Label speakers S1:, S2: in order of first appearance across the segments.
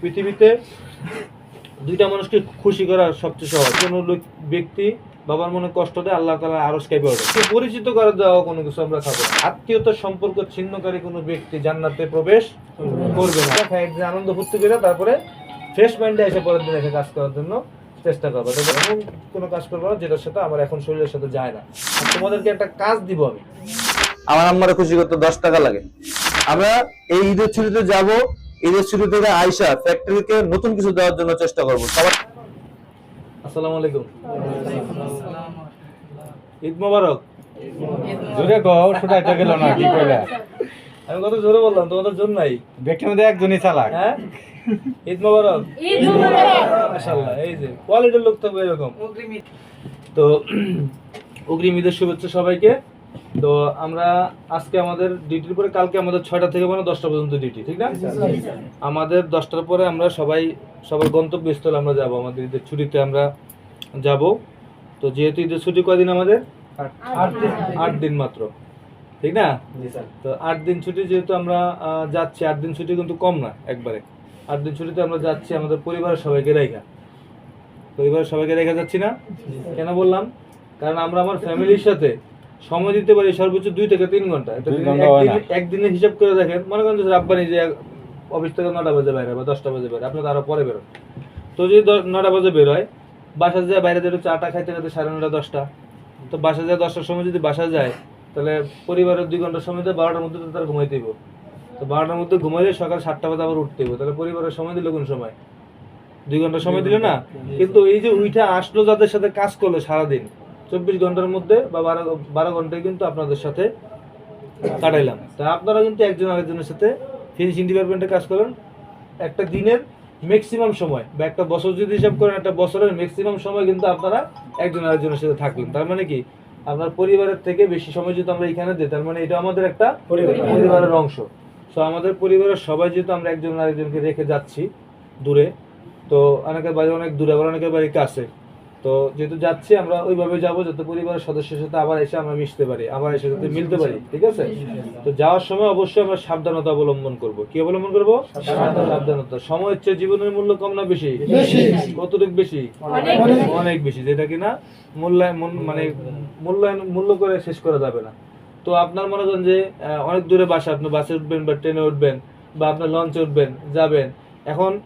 S1: পৃথিবীতে দুইটা মানুষকে খুশি করা সবচেয়ে সহজ। কোনো লোক- ব্যক্তি বাবার মনে কষ্ট দেয়, আল্লাহ তালা আরও স্কাইপে ওঠে। সে পরিচিত করে দেওয়া কোনো কিছু আমরা খাব। আত্মীয়তার সম্পর্ক ছিন্নকারী কোনো ব্যক্তি জান্নাতে প্রবেশ করবে না। আনন্দ ফুর্তি করে তারপরে ফ্রেশ মাইন্ডে এসে পরের দিন এসে কাজ করার জন্য চেষ্টা করব। এমন কোনো কাজ করব না যেটার সাথে আমার এখন শরীরের সাথে যায় না। তোমাদেরকে একটা কাজ দিব আমি।
S2: আমার আম্মারে খুশি করতে দশ টাকা লাগে। আমরা এই ঈদের ছুটিতে যাব ঈদের ছুটি থেকে আইসা ফ্যাক্টরিকে নতুন কিছু দেওয়ার জন্য চেষ্টা করব। সবার
S1: আসসালামু আলাইকুম। ঈদ মোবারক।
S3: জোরে গো শুটাইতে গেল না কি কইলা?
S1: আমি কত জোরে বললাম তোমাদের জন্য নাই।
S3: ব্যক্তির মধ্যে একজনই চালাক।
S1: হ্যাঁ? ঈদ মোবারক। মাশাআল্লাহ এই যে কোয়ালিটির লোক থাকবে এরকম। তো অগ্রিম ঈদের শুভেচ্ছা সবাইকে। তো আমরা আজকে আমাদের ডিউটির পরে কালকে আমাদের ছয়টা থেকে মানে দশটা পর্যন্ত ডিউটি ঠিক না? আমাদের দশটার পরে আমরা সবাই সবার গন্তব্যস্থলে আমরা যাব আমাদের ঈদের ছুটিতে আমরা যাব। তো যেহেতু ঈদের ছুটি কদিন আমাদের? আট। দিন। মাত্র ঠিক না? তো আট দিন ছুটি যেহেতু আমরা যাচ্ছি আট দিন ছুটি কিন্তু কম না একবারে। আট দিন ছুটিতে আমরা যাচ্ছি আমাদের পরিবারের সবাইকে রেখা। পরিবারের সবাইকে রেখা যাচ্ছি না? কেন বললাম? কারণ আমরা আমার ফ্যামিলির সাথে সময় দিতে পারি সর্বোচ্চ দুই থেকে তিন
S3: ঘণ্টা।
S1: একদিনে- হিসাব করে দেখেন মনে করেন যে রাব্বানি যে অফিস থেকে নটা বাজে বাইরে বা দশটা বাজে বের আপনি তো আরও পরে বেরোন। তো যদি নটা বাজে বের হয় বাসা যায় বাইরে যেটা চাটা খাইতে খাইতে সাড়ে নটা দশটা। তো বাসা যায় দশটার সময় যদি বাসা যায় তাহলে পরিবারের দুই ঘণ্টার সময় দিয়ে বারোটার মধ্যে তো তার ঘুমাইতে হইব তো বারোটার মধ্যে ঘুমাইলে সকাল সাতটা বাজে আবার উঠতে হইব। তাহলে পরিবারের সময় দিলে কোন সময়? দুই ঘণ্টা সময় দিলে না। কিন্তু এই যে উইঠা আসলো যাদের সাথে কাজ করল সারাদিন চব্বিশ ঘণ্টার মধ্যে বা বারো বারো ঘন্টায় কিন্তু আপনাদের সাথে কাটাইলাম। তা আপনারা কিন্তু একজন আরেকজনের সাথে ফিনিশিং ডিপার্টমেন্টে কাজ করেন। একটা দিনের ম্যাক্সিমাম সময় বা একটা বছর যদি হিসাব করেন একটা বছরের ম্যাক্সিমাম সময় কিন্তু আপনারা একজন আরেকজনের সাথে থাকলেন। তার মানে কি? আপনার পরিবারের থেকে বেশি সময় যদি আমরা এখানে দিই তার মানে এটা আমাদের একটা পরিবারের অংশ। সো আমাদের পরিবারের সবাই যেহেতু আমরা একজন আরেকজনকে রেখে যাচ্ছি দূরে তো অনেকের বাড়ি অনেক দূরে আবার অনেকের বাড়ি কাছে। তো যেহেতু যাচ্ছি আমরা ওইভাবে যাব যাতে পরিবারের সদস্যের সাথে আবার এসে আমরা মিশতে পারি আবার এসে যাতে মিলতে পারি ঠিক আছে? তো যাওয়ার সময় অবশ্যই আমরা সাবধানতা অবলম্বন করব। কি অবলম্বন করব? সাবধানতা। সময় হচ্ছে জীবনের মূল্য কম না বেশি? কতটুকু বেশি? অনেক বেশি। যেটা কিনা মূল্যায়ন মূল- মানে মূল্যায়ন মূল্য করে শেষ করা যাবে না। তো আপনার মনে করেন যে অনেক দূরে বাসা আপনি বাসে উঠবেন বা ট্রেনে উঠবেন বা আপনার লঞ্চে উঠবেন যাবেন। এখন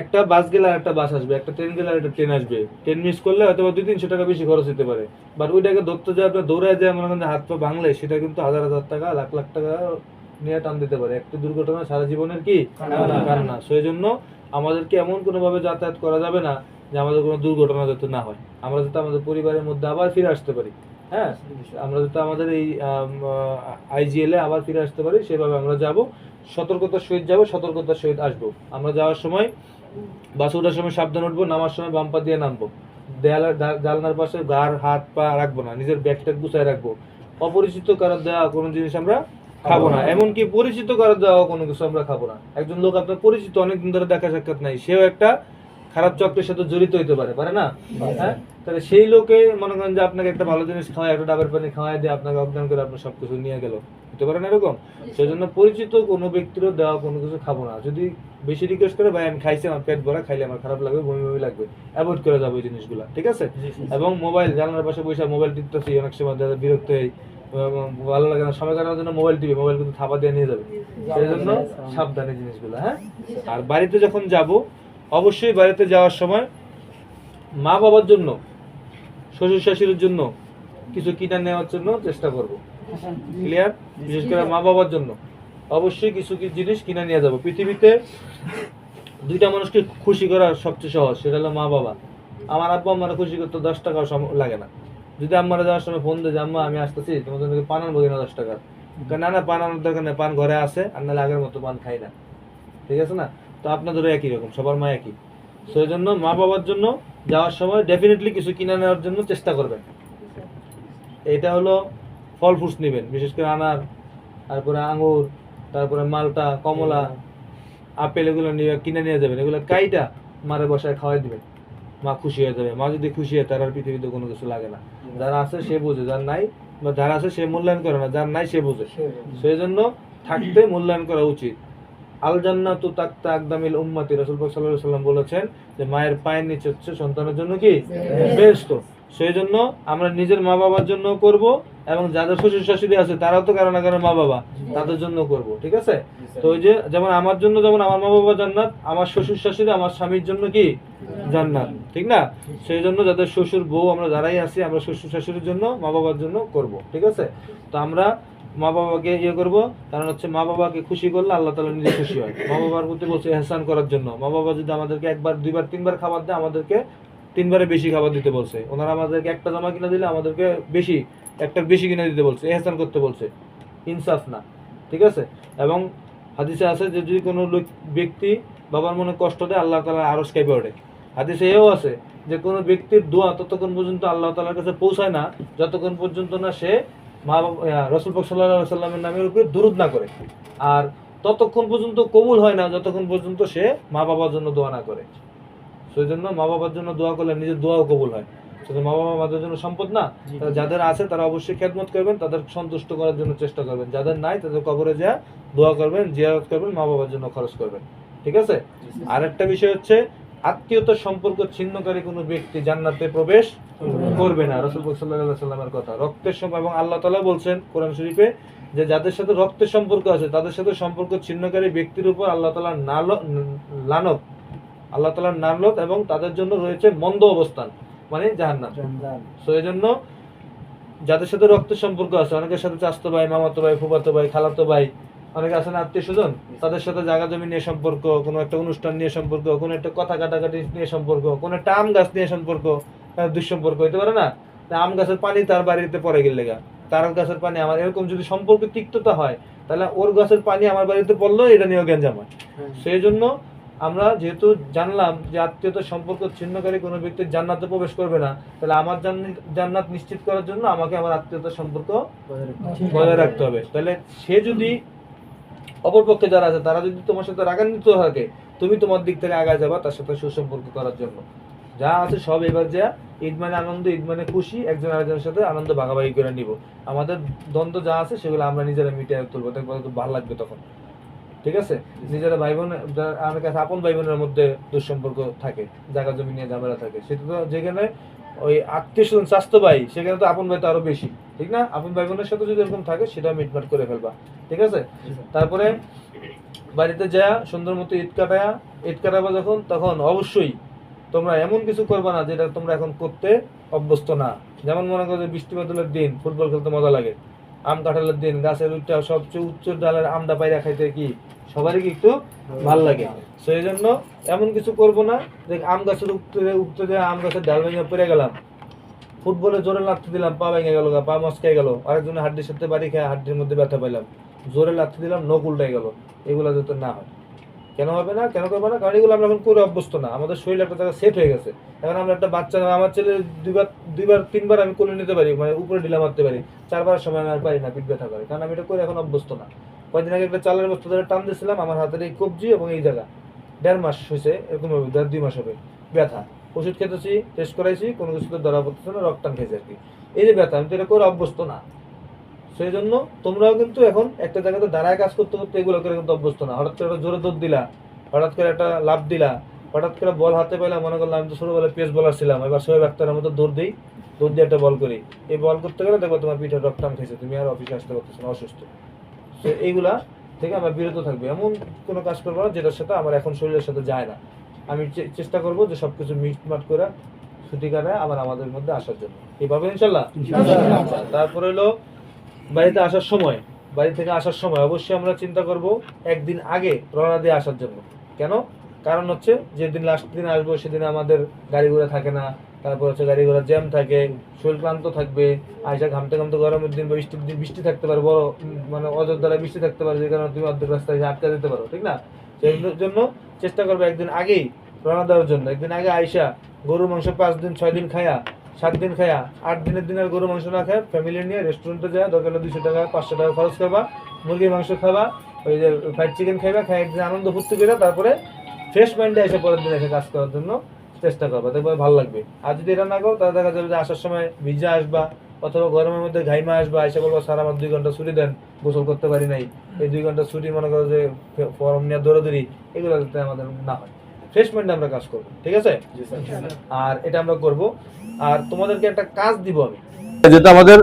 S1: একটা বাস গেলে আর একটা বাস আসবে একটা ট্রেন গেলে আর একটা ট্রেন আসবে। ট্রেন মিস করলে হয়তো দুই তিনশো টাকা বেশি খরচ হতে পারে। বাট ওইটাকে ধরতে যায় আপনার দৌড়ায় যায় মনে করেন হাত পা ভাঙলে সেটা কিন্তু হাজার হাজার টাকা লাখ লাখ টাকা নিয়ে টান দিতে পারে। একটা দুর্ঘটনা সারা জীবনের কি? কান্না সেই জন্য আমাদেরকে এমন কোনোভাবে যাতায়াত করা যাবে না যে আমাদের কোনো দুর্ঘটনা যাতে না হয়। আমরা যাতে আমাদের পরিবারের মধ্যে আবার ফিরে আসতে পারি। হ্যাঁ? আমরা যাতে আমাদের এই আইজিএল আবার ফিরে আসতে পারি সেভাবে আমরা যাব। সতর্কতার সহিত যাব সতর্কতার সহিত আসব। আমরা যাওয়ার সময় বাসে ওঠার সাবধান উঠবো, নামার সময় দিয়ে নামবো। জানলার পাশে হাত পা রাখব না, নিজের ব্যাগটা গুছায় রাখব। অপরিচিত কারোর দেওয়া কোনো জিনিস আমরা খাব না, এমনকি পরিচিত কারোর দেওয়া কোনো কিছু আমরা খাব না। একজন লোক আপনার পরিচিত, অনেকদিন ধরে দেখা সাক্ষাৎ নাই, সেও একটা খারাপ চক্রের সাথে জড়িত হইতে পারে পারে না? হ্যাঁ? তাহলে সেই লোকে মনে করেন যে আপনাকে একটা ভালো জিনিস খাওয়ায়, একটা ডাবের পানি খাওয়ায় দিয়ে আপনাকে অজ্ঞান করে আপনার সবকিছু নিয়ে গেল। হতে পারে না এরকম। সেই জন্য পরিচিত কোনো ব্যক্তিরও দেওয়া কোনো কিছু খাব না। যদি বেশি রিকোয়েস্ট করে ভাই আমি খাইছি আমার পেট ভরা খাইলে আমার খারাপ লাগবে বমি বমি লাগবে। অ্যাভয়েড করে যাব এই জিনিসগুলো ঠিক আছে? এবং মোবাইল জানালার পাশে বসে মোবাইল টিপতেছি অনেক সময় বিরক্ত হই ভালো লাগে না সময় কাটানোর জন্য মোবাইল টিপি মোবাইল কিন্তু থাপা দিয়ে নিয়ে যাবে। সেই জন্য সাবধানে জিনিসগুলো হ্যাঁ? আর বাড়িতে যখন যাব অবশ্যই বাড়িতে যাওয়ার সময় মা বাবার জন্য শ্বশুর শাশুড়ির জন্য কিছু কিনে নেওয়ার জন্য চেষ্টা করব। ক্লিয়ার বিশেষ করে মা বাবার জন্য। অবশ্যই কিছু কিছু জিনিস কিনে নিয়ে যাব। পৃথিবীতে দুইটা মানুষকে খুশি করা সবচেয়ে সহজ সেটা হলো মা বাবা। আমার আব্বা আমার খুশি করতে দশ টাকাও লাগে না। যদি আম্মারা যাওয়ার সময় ফোন দিয়ে যে আম্মা আমি আসতেছি তোমাদের পান আনব কিনা দশ টাকার না না পান আনার দরকার নেই পান ঘরে আছে আর নাহলে আগের মতো পান খাই না। ঠিক আছে না? তো আপনাদেরও একই রকম সবার মা একই। সেই জন্য মা বাবার জন্য যাওয়ার সময় ডেফিনেটলি কিছু কিনে নেওয়ার জন্য চেষ্টা করবেন। এটা হলো ফল ফ্রুটস নেবেন বিশেষ করে আনার তারপরে আঙ্গুর তারপরে মালটা কমলা আপেল এগুলো নিয়ে কিনে নিয়ে যাবেন এগুলো কাইটা মারে বসায় খাওয়াই দিবেন। মা খুশি হয়ে যাবে মা যদি খুশি হয় তার আর পৃথিবীতে কোনো কিছু লাগে না। যারা আছে সে বোঝে যার নাই বা যারা আছে সে মূল্যায়ন করে না যার নাই সে বোঝে। সেই জন্য থাকতে মূল্যায়ন করা উচিত। আল জান্নাতু তাকতা আকদামিল উম্মতি রাসূল পাক সাল্লাল্লাহু আলাইহি সাল্লাম বলেছেন যে মায়ের পায়ের নিচে হচ্ছে সন্তানের জন্য কি? বেহেশত। সেই জন্য আমরা নিজের মা বাবার জন্য করব এবং যাদের শ্বশুর শাশুড়ি আছে তারাও তো কারও না কারও মা বাবা। তাদের জন্য করব ঠিক আছে? তো ওই যে যেমন আমার জন্য যেমন আমার মা বাবা জান্নাত আমার শ্বশুর শাশুড়ি আমার স্বামীর জন্য কি? জান্নাত ঠিক না? সেই জন্য যাদের শ্বশুর বউ আমরা যারাই আছি আমরা শ্বশুর শাশুড়ির জন্য মা বাবার জন্য করব ঠিক আছে? তো আমরা মা বাবাকে ইয়ে করব কারণ হচ্ছে মা বাবাকে খুশি করলে আল্লাহ তালা নিজে খুশি হয়। মা বাবার প্রতি বলছে এহসান করার জন্য। মা বাবা যদি আমাদেরকে একবার দুইবার তিনবার খাবার দেয় আমাদেরকে তিনবারে বেশি খাবার দিতে বলছে। ওনারা আমাদেরকে একটা জামা কিনে দিলে আমাদেরকে বেশি, একটা বেশি কিনে দিতে বলছে, এহসান করতে বলছে। ইনসাফ না, ঠিক আছে? এবং হাদিসে আছে যে যদি কোনো লোক- ব্যক্তি বাবার মনে কষ্ট দেয়, আল্লাহ তালা আরস কাইপে ওঠে। হাদিসে এও আছে যে কোনো ব্যক্তির দোয়া ততক্ষণ পর্যন্ত আল্লাহ তালার কাছে পৌঁছায় না, যতক্ষণ পর্যন্ত না সে মা রসুল সাল্লাহ সাল্লামের নামের উপরে দুরুদ না করে। আর ততক্ষণ পর্যন্ত কবুল হয় না, যতক্ষণ পর্যন্ত সে মা বাবার জন্য দোয়া না করে। সেই জন্য মা বাবার জন্য দোয়া করলে নিজের দোয়াও কবুল হয়। শুধু মা বাবা আমাদের জন্য সম্পদ না যাদের আছে তারা অবশ্যই খেদমত করবেন তাদের সন্তুষ্ট করার জন্য চেষ্টা করবেন। যাদের নাই তাদের কবরে যা দোয়া করবেন জিয়ারত করবেন মা বাবার জন্য খরচ করবেন। ঠিক আছে? আরেকটা বিষয় হচ্ছে আত্মীয়তার সম্পর্ক ছিন্নকারী কোনো ব্যক্তি জান্নাতে প্রবেশ করবে না। রসুল সাল্লাহ সাল্লামের কথা। রক্তের সম্পর্ক এবং আল্লাহ তালা বলছেন কোরআন শরীফে যে যাদের সাথে রক্তের সম্পর্ক আছে তাদের সাথে সম্পর্ক ছিন্নকারী ব্যক্তির উপর আল্লাহ নাল- লানত আল্লাহ তালার নালত এবং তাদের জন্য রয়েছে মন্দ অবস্থান মানে জাহান্নাম। সো এই জন্য যাদের সাথে রক্তের সম্পর্ক আছে অনেকের সাথে চাস্তো ভাই মামাতো ভাই ফুফাতো ভাই খালাতো ভাই অনেকে আছেন আত্মীয় স্বজন তাদের সাথে জায়গা জমি নিয়ে সম্পর্ক কোনো একটা অনুষ্ঠান নিয়ে সম্পর্ক কোনো একটা কথা কাটাকাটি নিয়ে সম্পর্ক কোনো একটা আম গাছ নিয়ে সম্পর্ক দুঃসম্পর্ক হইতে পারে না? আম গাছের পানি তার বাড়িতে পড়ে গেলে গা। তার গাছের পানি আমার এরকম যদি সম্পর্ক তিক্ততা হয় তাহলে ওর গাছের পানি আমার বাড়িতে পড়ল এটা নিয়েও গ্যাঞ্জাম হয়। সেই জন্য আমরা যেহেতু জানলাম যে আত্মীয়তার সম্পর্ক ছিন্নকারী কোনো ব্যক্তি জান্নাতে প্রবেশ করবে না তাহলে আমার জান্নাত নিশ্চিত করার জন্য আমাকে আমার আত্মীয়তার সম্পর্ক বজায় রাখতে হবে। তাহলে সে যদি অপরপক্ষে যারা আছে তারা যদি তোমার সাথে রাগান্বিত থাকে তুমি তোমার দিক থেকে আগায় যাবা তার সাথে সুসম্পর্ক করার জন্য। যা আছে সব এবার যা ঈদ মানে আনন্দ ঈদ মানে খুশি একজন আরেকজনের সাথে আনন্দ ভাগাভাগি করে নিব। আমাদের দ্বন্দ্ব যা আছে সেগুলো আমরা নিজেরা মিটিয়ে তুলবো। দেখব খুব ভালো লাগবে তখন। ঠিক আছে? নিজেরা ভাই বোন আমার কাছে আপন ভাই বোনের মধ্যে দুঃসম্পর্ক থাকে জায়গা জমি নিয়ে ঝামেলা থাকে। সেটা তো যেখানে ওই আত্মীয় স্বজন স্বাস্থ্য ভাই সেখানে তো আপন ভাই তো আরও বেশি ঠিক না? আপন ভাই বোনের সাথে যদি এরকম থাকে সেটা মিটমাট করে ফেলবা ঠিক আছে? তারপরে বাড়িতে যা সুন্দর মতো ঈদ কাটায়া ঈদ কাটাবা যখন তখন অবশ্যই তোমরা এমন কিছু করবে না যেটা তোমরা এখন করতে অভ্যস্ত না। যেমন মনে করো যে বৃষ্টি বাদলের দিন ফুটবল খেলতে মজা লাগে। আম কাঁঠালের দিন, গাছের উঠটা সবচেয়ে উচ্চ ডালের আমটা পাইরা খাইতে কি? সবারই কি একটু ভালো লাগে। সেই জন্য এমন কিছু করব না, যে আম গাছের উঠতে উঠতে যে আম গাছের ডাল ভেঙে পড়ে গেলাম, ফুটবলে জোরে লাগতে দিলাম, পা ভেঙে গেল পা মস্কাই গেল, আরেকজনের হাড্ডির সাথে বাড়ি খেয়ে হাড্ডির মধ্যে ব্যথা পাইলাম, জোরে লাগতে দিলাম, নখ উল্টাই গেল, এগুলো যাতে না হয়। কেন হবে না, কেন করব না? কারণ এগুলো আমরা এখন করে অভ্যস্ত না। আমাদের শরীর একটা জায়গা সেট হয়ে গেছে। এখন আমরা একটা বাচ্চা, আমার ছেলে দুইবার দুইবার, তিনবার আমি কোলে নিতে পারি মানে উপরে ঢিলা মারতে পারি। চারবার সময় আমি আর পারি না পিঠ ব্যথা করে। কারণ আমি এটা করে এখন অভ্যস্ত না। কয়েকদিন আগে একটা চালের বস্তা ধরে টান দিয়েছিলাম, আমার হাতের এই কবজি এবং এই জায়গা। দেড় মাস হয়েছে, এরকম হবে, দেড়, দুই মাস হবে ব্যথা। ওষুধ খেতেছি টেস্ট করাইছি, কোনো কিছুতে ধরা পড়তেছে না রক্তান খেয়েছে আর কি। এই যে ব্যথা, আমি তো এটা করে অভ্যস্ত না। সেই জন্য তোমরাও কিন্তু এখন একটা জায়গাতে দাঁড়ায় কাজ করতে করতে এগুলো করে কিন্তু অভ্যস্ত না। হঠাৎ করে একটা জোরে দৌড় দিলা হঠাৎ করে একটা লাভ দিলা হঠাৎ করে বল হাতে পাইলাম মনে করলাম আমি তো ছোটবেলায় পেস বলার ছিলাম এবার সোহেব আক্তারের মতো দৌড় দিই দৌড় দিয়ে একটা বল করি। এই বল করতে গেলে দেখো তোমার পিঠে রক্তান খেয়েছে তুমি আর অফিসে আসতে পারতেছো না অসুস্থ। তো এইগুলা থেকে আমরা বিরত থাকবে। এমন কোনো কাজ করব না যেটার সাথে আমার এখন শরীরের সাথে যায় না। আমি চেষ্টা করব যে সবকিছু মিটমাট করে ছুটি কাটায় আবার আমাদের মধ্যে আসার জন্য। এইভাবে ইনশাল্লাহ। তারপরে হলো বাড়িতে আসার সময়, বাড়ি থেকে আসার সময় অবশ্যই আমরা চিন্তা করব একদিন আগে রওনা দিয়ে আসার জন্য। কেন? কারণ হচ্ছে যেদিন লাস্ট দিন আসব সেদিন আমাদের গাড়ি ঘোড়া থাকে না। তারপর হচ্ছে গাড়ি ঘোড়া জ্যাম থাকে, শরীর ক্লান্ত থাকবে। আয়সা ঘামতে ঘামতে গরমের দিন বৃষ্টির দিন বৃষ্টি থাকতে পারে, বড় মানে অযোধ্যায় বৃষ্টি থাকতে পারে, যে কারণে তুমি অর্ধেক রাস্তায় আটকা দিতে পারো, ঠিক না? সেই জন্য চেষ্টা করবে একদিন আগেই রওনা দেওয়ার জন্য। একদিন আগে আয়সা গরুর মাংস পাঁচ দিন, ছয় দিন খায়া সাত দিন খায়া, আট দিনের দিন আর গরু মাংস না খায় ফ্যামিলি নিয়ে রেস্টুরেন্টে যায় দরকার দুশো টাকা, পাঁচশো টাকা খরচ করবা, মুরগির মাংস খাবা, ওই যে ফ্রাইড চিকেন খাইবা খাই একদিন আনন্দ ফুর্তি করে তারপরে ফ্রেশ মাইন্ডে এসে পরের দিন এসে কাজ করার জন্য চেষ্টা করবা, দেখবে ভালো লাগবে। আর যদি এটা না করো, তাহলে দেখা যাবে যে আসার সময় ভিজা আসবা, অথবা গরমের মধ্যে ঘাইমা আসবে আইসা বলব, স্যার, আমার দুই ঘণ্টা ছুটি দেন, গোসল করতে পারি নাই। এই দুই ঘণ্টা ছুটি মনে করো যে ফর্ম নিয়ে দৌড়াদৌড়ি, এগুলো যাতে আমাদের না হয়। ফ্রেশ মাইন্ডে আমরা কাজ করব ঠিক আছে? আর এটা আমরা করব। আর তোমাদেরকে একটা কাজ দিব আমি।
S2: যেহেতু আমাদের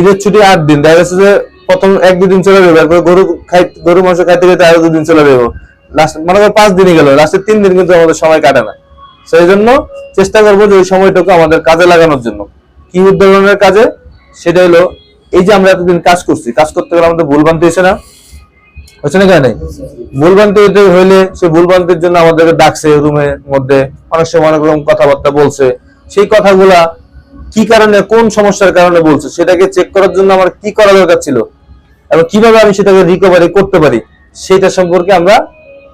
S2: ঈদের ছুটি আট দিন দেখা যাচ্ছে যে প্রথম এক দুদিন চলে যাবে তারপরে গরু খাই গরু মাংস খাইতে খাইতে আরও দুদিন চলে যাব। লাস্ট মনে করো পাঁচ দিনই গেল লাস্টের তিন দিন কিন্তু আমাদের সময় কাটে না। সেই জন্য চেষ্টা করব যে ওই সময়টুকু আমাদের কাজে লাগানোর জন্য। কি উদ্যোগনের কাজে? সেটা হলো এই যে আমরা এতদিন কাজ করছি কাজ করতে গেলে আমাদের ভুল ভ্রান্তি হয়েছে না? হচ্ছে না কেন? ভুল ভ্রান্তি হইতে হইলে সে ভুল ভ্রান্তির জন্য আমাদেরকে ডাকছে রুমের মধ্যে। অনেক সময় অনেক রকম কথাবার্তা বলছে। সেই কথাগুলা কি কারণে, কোন সমস্যার কারণে বলছে, সেটাকে চেক করার জন্য আমার কি করা দরকার ছিল? এবং কীভাবে আমি সেটাকে রিকভারি করতে পারি? সেটা সম্পর্কে আমরা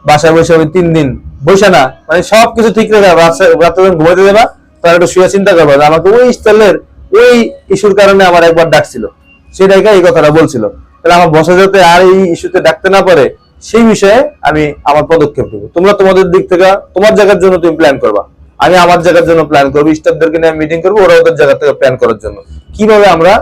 S2: বাসায় বসে আমি তিন দিন বসে না মানে সবকিছু ঠিক রেখে রাতে রাতে যখন ঘুমাইতে দেবা তার একটু শুয়ে চিন্তা করবা আমাকে ওই স্টাইলের ওই ইস্যুর কারণে আমার একবার ডাকছিল। সেটাকে এই কথাটা বলছিল। তাহলে আমার বসে যাতে আর এই ইস্যুতে ডাকতে না পারে, সেই বিষয়ে আমি আমার পদক্ষেপ নেব। তোমরা তোমাদের দিক থেকে, তোমার জায়গার জন্য তুমি প্ল্যান করবা। আমি আমার জায়গার জন্য প্ল্যান করব স্টাফদেরকে নিয়ে মিটিং করব, ওরা ওদের জায়গা থেকে প্ল্যান করার জন্য। কীভাবে আমরা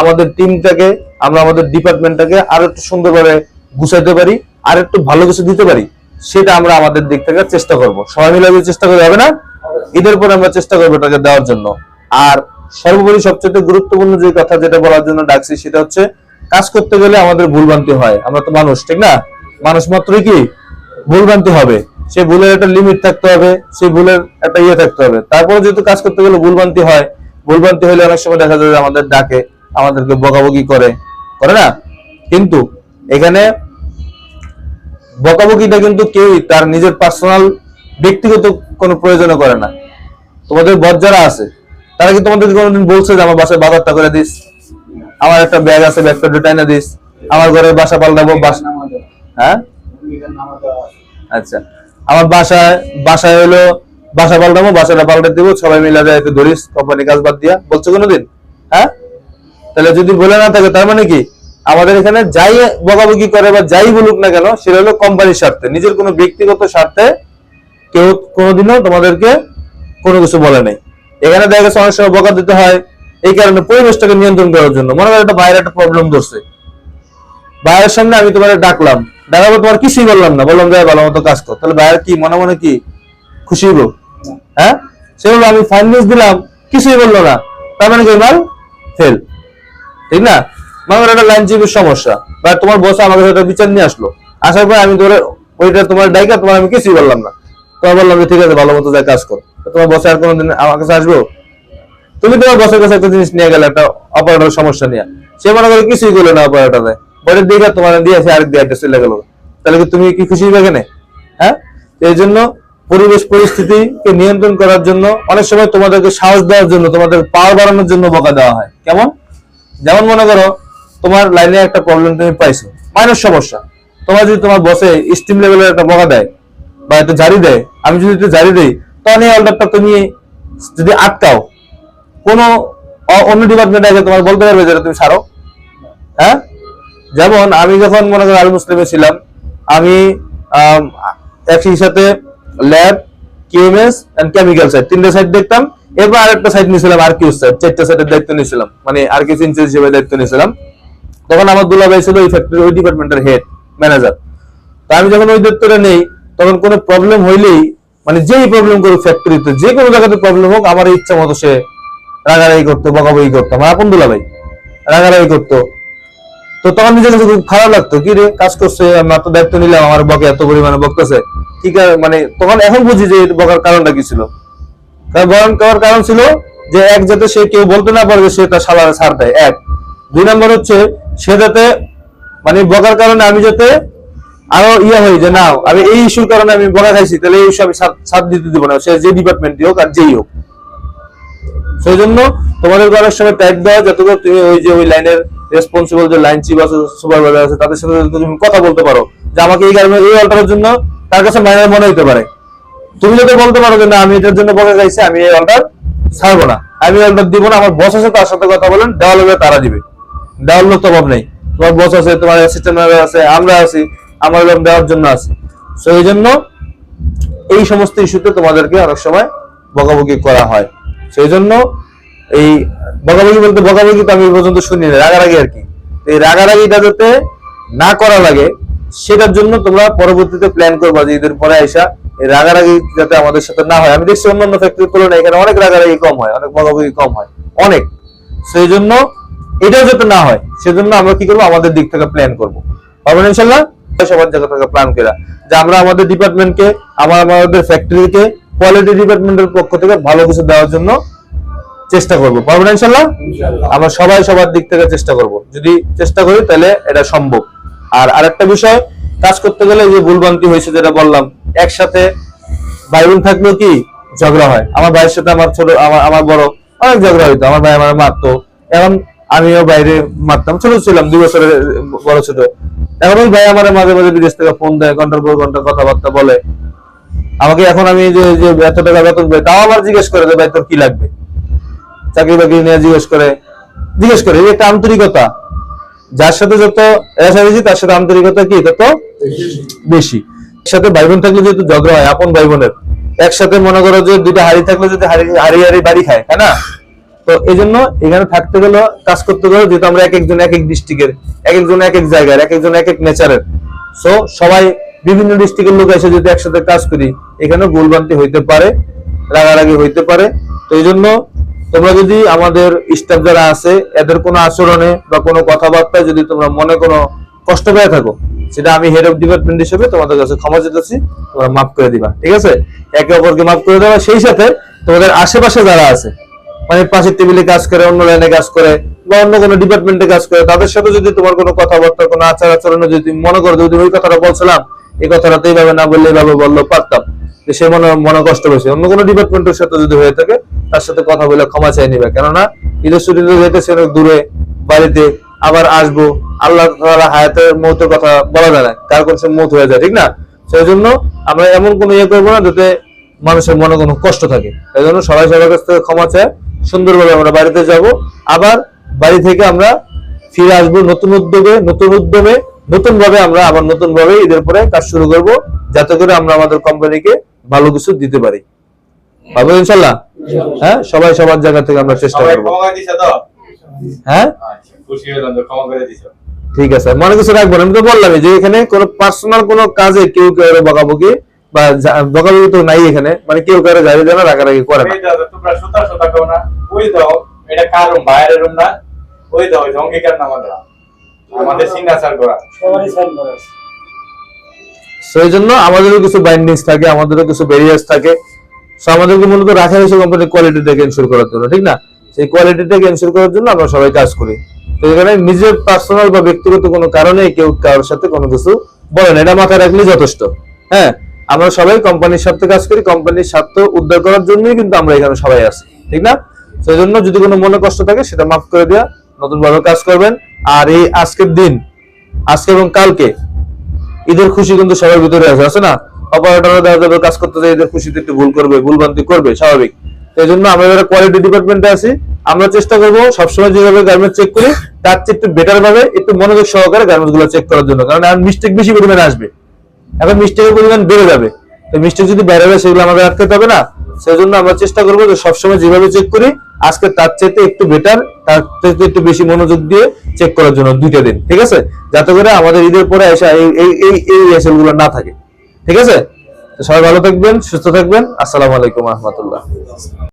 S2: আমাদের টিমটাকে আমরা আমাদের ডিপার্টমেন্টটাকে আরও একটু সুন্দরভাবে গুছাইতে পারি, আর একটু ভালো কিছু দিতে পারি, সেটা আমরা আমাদের দিক থেকে চেষ্টা করব। সবাই মিলে চেষ্টা করতে হবে না? ঈদের পরে আমরা চেষ্টা করব এটাকে দেওয়ার জন্য। আর সর্বোপরি সবচেয়ে গুরুত্বপূর্ণ যে কথা যেটা বলার জন্য ডাকছি, সেটা হচ্ছে কাজ করতে গেলে আমাদের ভুলভ্রান্তি হয়। আমরা তো মানুষ, ঠিক না? মানুষ মাত্রই কি? ভুলভ্রান্তি হবে। সেই ভুলের একটা লিমিট থাকতে হবে সেই ভুলের একটা ইয়ে থাকতে হবে। তারপরে যেহেতু কাজ করতে গেলে ভুলভ্রান্তি হয় ভুলভ্রান্তি হলে অনেক সময় দেখা যায় আমাদের ডাকে, আমাদেরকে বকাবকি করে। করে না? কিন্তু এখানে বকাবকিটা কিন্তু কেউই তার নিজের পার্সোনাল ব্যক্তিগত কোনো প্রয়োজনে করে না। তোমাদের বর যারা আছে, তারা কি তোমাদের কোনোদিন বলছে যে, আমার বাসায় বাজারটা করে দিস আমার একটা ব্যাগ আছে ব্যাগটা দুটো এনে দিস। আমার ঘরের বাসা পাল্টাবো, বাসা হ্যাঁ? আচ্ছা। আমার বাসায় বাসায় হলো বাসা পাল্টাবো, বাসাটা পাল্টে দিব, সবাই মিলে যায় একটু ধরিস কোম্পানি কাজ বাদ দিয়া। বলছো কোনোদিন? হ্যাঁ? তাহলে যদি বলে না থাকে, তার মানে কি? আমাদের এখানে যাই বকাবকি করে বা যাই বলুক না কেন, সেটা হলো কোম্পানির স্বার্থে। নিজের কোনো ব্যক্তিগত স্বার্থে কেউ কোনোদিনও তোমাদেরকে কোনো কিছু বলে নাই। এখানে দেখা গেছে অনেক সময় বকা দিতে হয় এই কারণে পরিবেশটাকে নিয়ন্ত্রণ করার জন্য। মনে করো একটা বাইরে একটা প্রবলেম ধরছে। বাইরের সামনে আমি তোমার ডাকলাম। ডাকাবো তোমার কিছুই বললাম না। বললাম যাই ভালো মতো কাজ কর। তাহলে বাইরে কি মনে মনে কি খুশি হইব? হ্যাঁ? সে বলল, আমি ফাইন নিউজ দিলাম, কিছুই বলল না। তার মানে কি মাল ফেল ঠিক না? মানে একটা লাইন চিপের সমস্যা। বা তোমার বস আমাকে একটা বিচার নিয়ে আসলো। আসার পর আমি ধরে ওইটা তোমার ডাইকা, তোমার আমি কিছুই বললাম না। তোমার বললাম যে, ঠিক আছে, ভালো মতো যাই কাজ কর। তোমার বসে আর কোনোদিন আমার কাছে আসব? তুমি তোমার বসের কাছে একটা জিনিস নিয়ে গেলে, একটা অপারেটর সমস্যা নিয়ে। সে মনে করে কিছুই করল না অপারেটরে বলে দিকে তোমার দিয়েছে আরেক দিয়ে একটা চলে গেল। তাহলে কি তুমি কি খুশি হবে কেনে হ্যাঁ? এই জন্য পরিবেশ পরিস্থিতিকে নিয়ন্ত্রণ করার জন্য অনেক সময় তোমাদেরকে সাহস দেওয়ার জন্য, তোমাদের পাওয়ার বাড়ানোর জন্য বকা দেওয়া হয়। কেমন? যেমন মনে করো, তোমার লাইনে একটা প্রবলেম তুমি পাইছো। মাইনর সমস্যা। তোমার যদি তোমার বসে স্টিম লেভেলের একটা বকা দেয়, বা একটা জারি দেয়, আমি যদি একটু জারি দিই তখন এই অর্ডারটা তুমি যদি আটকাও কোনো অন্য ডিপার্টমেন্টে এসে তোমার বলতে পারবে যেটা তুমি ছাড়ো হ্যাঁ? যেমন আমি যখন মনে করো আল মুসলিমে ছিলাম, আমি একই সাথে lab QMS and chemical side তিনটে সাইড দেখতাম। এরপর আরেকটা সাইড নিয়েছিলাম আর কিউ সাইড চারটা সাইডের দায়িত্ব নিয়েছিলাম। মানে আর কিউ ইনচার্জ হিসেবে দায়িত্ব নিয়েছিলাম। তখন আমার দুলাভাই ছিল ওই ফ্যাক্টরি ওই ডিপার্টমেন্টের হেড ম্যানেজার তো আমি যখন ওই দায়িত্বটা নেই, তখন কোনো প্রবলেম হইলেই মানে যেই প্রবলেম করুক ফ্যাক্টরিতে যে কোনো জায়গাতে প্রবলেম হোক, আমার ইচ্ছা মতো সে রাগারাগি করতো, বকাবকি করতো। আমার আপন দুলাভাই রাগারাগি করতো। তো তখন নিজের কাছে খুব খারাপ লাগতো, কি রে, কাজ করছে আমি এত দায়িত্ব নিলাম, আমার বকে এত পরিমাণে বকতেছে। কি মানে তখন এখন বুঝি যে বকার কারণটা কি ছিল। কারণ বরং করার কারণ ছিল যে এক যাতে সে কেউ বলতে না পারে যে সে তার সালারে ছাড় দেয়। এক। দুই নম্বর হচ্ছে সে যাতে মানে বকার কারণে আমি যাতে আরও ইয়ে হই যে না আমি এই ইস্যুর কারণে আমি বকা খাইছি, তাহলে এই ইস্যু আমি সাথ দিতে দিব না। সে যে ডিপার্টমেন্টই হোক আর যেই হোক। সেই জন্য তোমাদের অনেক সময় ট্যাগ দেওয়া যাতে করে তুমি ওই যে ওই লাইনের রেসপন্সিবল যে লাইন চিফ আছে সুপারভাইজার আছে, তাদের সাথে তুমি কথা বলতে পারো, যে আমাকে এই কারণে এই অল্টারের জন্য তার কাছে মাইনার মনে হতে পারে। তুমি যদি বলতে পারো যে না, আমি এটার জন্য বকা গাইছি আমি এই অল্টার ছাড়বো না, আমি অল্টার দিব না, আমার বস আছে, তার সাথে কথা বলেন দেওয়াল হলে তারা দিবে। দেওয়ার লোক তো অভাব নেই। তোমার বস আছে, তোমার অ্যাসিস্ট্যান্ট আছে, আমরা আছি, আমরা লোক দেওয়ার জন্য আছি। তো এই জন্য এই সমস্ত ইস্যুতে তোমাদেরকে অনেক সময় বকাবকি করা হয়। সেই জন্য এই বকাবকি বলতে বকাবকি তো আমি পর্যন্ত শুনি না রাগারাগি আর কি। এই রাগারাগিটা যাতে না করা লাগে, সেটার জন্য তোমরা পরবর্তীতে প্ল্যান করবা যে ঈদের পরে আইসা এই রাগারাগি যাতে আমাদের সাথে না হয়। আমি দেখছি অন্যান্য ফ্যাক্টরির তুলনায় এখানে অনেক রাগারাগি কম হয়, অনেক বকাবকি কম হয়, অনেক। সেই জন্য এটাও যাতে না হয়, সেজন্য আমরা কি করব, আমাদের দিক থেকে প্ল্যান করব। পারবেন ইনশাল্লাহ? সবার জায়গা থেকে প্ল্যান করা যে আমরা আমাদের ডিপার্টমেন্টকে আমার আমাদের ফ্যাক্টরিকে কোয়ালিটি ডিপার্টমেন্টের পক্ষ থেকে ভালো কিছু দেওয়ার জন্য চেষ্টা করব। পারবেন ইনশাল্লাহ? আমরা সবাই সবার দিক থেকে চেষ্টা করব। যদি চেষ্টা করি তাহলে এটা সম্ভব। আর আরেকটা বিষয় কাজ করতে গেলে যে ভুলভ্রান্তি হয়েছে যেটা বললাম একসাথে ভাই বোন থাকলেও কি ঝগড়া হয়? আমার ভাইয়ের সাথে আমার ছোট আমার আমার বড় অনেক ঝগড়া হইতো আমার ভাই আমার মারতো। এখন আমিও বাইরে মারতাম ছোট ছিলাম দুই বছরের বড় ছোট। এখন ওই ভাই আমার মাঝে মাঝে বিদেশ থেকে ফোন দেয় ঘণ্টার পর ঘণ্টা কথাবার্তা বলে। আমাকে এখন আমি যে এত টাকা বেতন পাই তাও আবার জিজ্ঞেস করে যে, ভাই, তোর কি লাগবে? চাকরি বাকরি নিয়ে জিজ্ঞেস করে জিজ্ঞেস করে। এই একটা আন্তরিকতা, যার সাথে যত রেসারেসি তার সাথে আন্তরিকতা কি? তত বেশি। একসাথে ভাই বোন থাকলে যেহেতু ঝগড়া হয়, আপন ভাই বোনের একসাথে মনে করো যে দুটা হাড়ি থাকলে যদি হাড়ি হাড়ি হাড়ি বাড়ি খায়, তাই না? তো এই জন্য এখানে থাকতে গেলে, কাজ করতে গেলে যেহেতু আমরা এক একজন এক এক ডিস্ট্রিক্টের এক একজন এক এক জায়গার এক একজন এক এক নেচারের সো সবাই বিভিন্ন ডিস্ট্রিক্টের লোক এসে যদি একসাথে কাজ করি এখানে ভুলভ্রান্তি হইতে পারে, রাগারাগি হইতে পারে। তো এই জন্য তোমরা যদি আমাদের স্টাফ যারা আছে, এদের কোনো আচরণে বা কোনো কথাবার্তায় যদি তোমরা মনে কোনো কষ্ট পেয়ে থাকো, সেটা আমি হেড অফ ডিপার্টমেন্ট হিসেবে তোমাদের কাছে ক্ষমা চেতেছি তোমরা মাফ করে দিবা, ঠিক আছে? একে অপরকে মাফ করে দেওয়া, সেই সাথে তোমাদের আশেপাশে যারা আছে মানে পাশের টেবিলে কাজ করে, অন্য লাইনে কাজ করে, বা অন্য কোনো ডিপার্টমেন্টে কাজ করে, তাদের সাথে যদি তোমার কোনো কথাবার্তা, কোনো আচার আচরণে যদি মনে করো, যদি ওই কথাটা বলছিলাম এই কথাটা তো এইভাবে না বললে এইভাবে বলল, পারতাম। যে সে মনে মনে কষ্ট পেয়েছে। অন্য কোনো ডিপার্টমেন্টের সাথে যদি হয়ে থাকে, তার সাথে কথা বলে ক্ষমা চাই নিবে। কেননা, ঈদের ছুটিতে যেতেছে অনেক দূরে, বাড়িতে, আবার আসব, আল্লাহ তাআলা হায়াতের মৌতের কথা বলা যায় না। কার কোন সময় মৌত হয়ে যায়, ঠিক না? সেই জন্য আমরা এমন কোনো ইয়ে করব না যাতে মানুষের মনে কোনো কষ্ট থাকে। এই জন্য সবাই সবার কাছ থেকে ক্ষমা চায় সুন্দরভাবে আমরা বাড়িতে যাব। আবার বাড়ি থেকে আমরা ফিরে আসব নতুন উদ্যোগে, নতুন উদ্যমে। নতুন ভাবে আমরা আবার নতুন ভাবে ঈদের পরে কাজ শুরু করব যাতে করে আমরা আমাদের কোম্পানিকে ভালো কিছু দিতে পারি। পাবো ইনশাল্লাহ? হ্যাঁ সবাই সবার জায়গা থেকে আমরা চেষ্টা করব। হ্যাঁ?
S3: আচ্ছা
S2: ঠিক আছে মনে কিছু রাখব আমি তো বললামই যে এখানে কোনো পার্সোনাল কোনো কাজে কেউ কেউ বকাবকি বা বকাবকি তো নাই এখানে মানে কেউ কারও গাড়ি জানা রাগারাগি করে না।
S3: ওই দাও তোমরা সুতা সুতা খাও না। ওই দাও এটা কার বাইরের রুম না? ওই দাও অঙ্গীকার নামা দাও। আমাদের সিগনেচার করা
S4: সবারই সাইন করা
S2: জন্য আমাদেরও কিছু বাইন্ডিংস থাকে আমাদেরও কিছু ব্যারিয়ার্স থাকে। সো আমাদেরকে মূলত রাখা হয়েছে কোম্পানির কোয়ালিটিটাকে করার জন্য ঠিক না? সেই কোয়ালিটিটাকে করার জন্য আমরা সবাই কাজ করি। তো এখানে নিজের পার্সোনাল বা ব্যক্তিগত কোনো কারণে কেউ কারোর সাথে কোনো কিছু বলে না এটা মাথায় রাখলে যথেষ্ট। হ্যাঁ আমরা সবাই কোম্পানির স্বার্থে কাজ করি কোম্পানির স্বার্থ উদ্ধার করার জন্যই কিন্তু আমরা এখানে সবাই আছি ঠিক না? সেই জন্য যদি কোনো মনে কষ্ট থাকে সেটা মাফ করে দেওয়া নতুন ভাবে কাজ করবেন। আর এই আজকের দিন, আজকে এবং কালকে, ঈদের খুশি কিন্তু সবার ভিতরে আছে আছে না? অপারেটররা দেখা যাবে কাজ করতে যায় ঈদের খুশিতে একটু ভুল করবে, ভুলভ্রান্তি করবে, স্বাভাবিক। জন্য আমরা কোয়ালিটি ডিপার্টমেন্টে আছি, আমরা চেষ্টা করব সবসময় যেভাবে গার্মেন্টস চেক করি, তার চেয়ে একটু বেটার ভাবে, একটু মনোযোগ সহকারে গার্মেন্টসগুলো চেক করার জন্য। কারণ এখন মিস্টেক বেশি পরিমাণে আসবে। এখন মিস্টেকের পরিমাণ বেড়ে যাবে। তো মিস্টেক যদি বেড়ে যাবে সেগুলো আমাদের আটকাতে হবে না। সেই জন্য আমরা চেষ্টা করব যে সবসময় যেভাবে চেক করি, আজকে তার চাইতে একটু বেটার তার চাইতে একটু বেশি মনোযোগ দিয়ে চেক করার জন্য দুইটা দিন, ঠিক আছে? যাতে করে আমাদের ঈদের পরে এসে এই এই এই গুলো না থাকে, ঠিক আছে? সবাই ভালো থাকবেন, সুস্থ থাকবেন, আসসালামু আলাইকুম রহমতুল্লাহ।